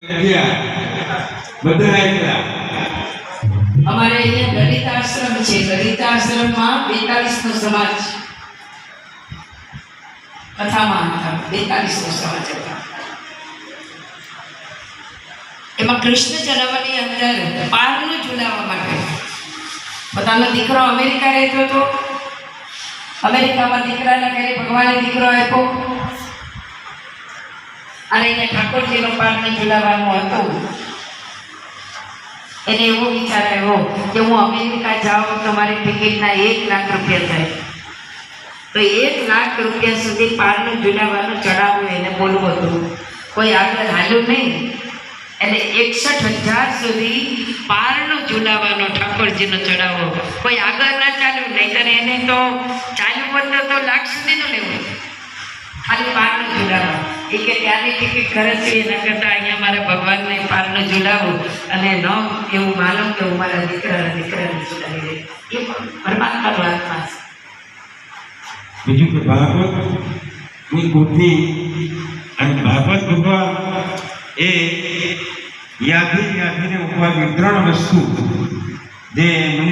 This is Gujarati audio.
બધા આયલા અમારે અહીંયા દલિત આશ્રમ છે દલિત આશ્રમમાં બેતાલીસ નો સમાજ કથામાં હતા બેતાલીસ નો સમાજ હતા એમાં કૃષ્ણ જન્મની અંદર પારનું ઝુલાવવા માટે પોતાનો દીકરો અમેરિકા રહેતો હતો અમેરિકામાં દીકરાના ઘરે ભગવાને દીકરો આપ્યો અને એને ઠાકોરજીનો પારને ઝુલાવવાનું હતું. એને એવો વિચાર આવ્યો કે હું અમેરિકા જાઉં તો મારી ટિકિટના એક લાખ રૂપિયા થાય. તો એક લાખ રૂપિયા સુધી પારનું ઝુલાવવાનું ચડાવવું એને બોલવું હતું. કોઈ આગળ હાલ્યું નહીં. એટલે એકસઠ હજાર સુધી પારનો ઝુલાવાનો ઠાકોરજીનો ચડાવો કોઈ આગળ ના ચાલ્યું, નહીંતર એને તો ચાલ્યું હોત તો લાખ સુધીનું લેવું. એ કે ત્યાંની ટિકિટ ખર્ચવી એના કરતાં અહીંયા મારે ભગવાનને પારનો ઝુલાવું અને ન એવું માલુમ કે હું મારા દીકરાના દીકરાને ઝુલાવી દે એ પરમાત્માનો આત્મા છે. બીજું કે ભાગવત? ની પોથી અને ભાગવત ભગવાન એ યાદી યાદીને ઉપવાદી ત્રણ વસ્તુ જે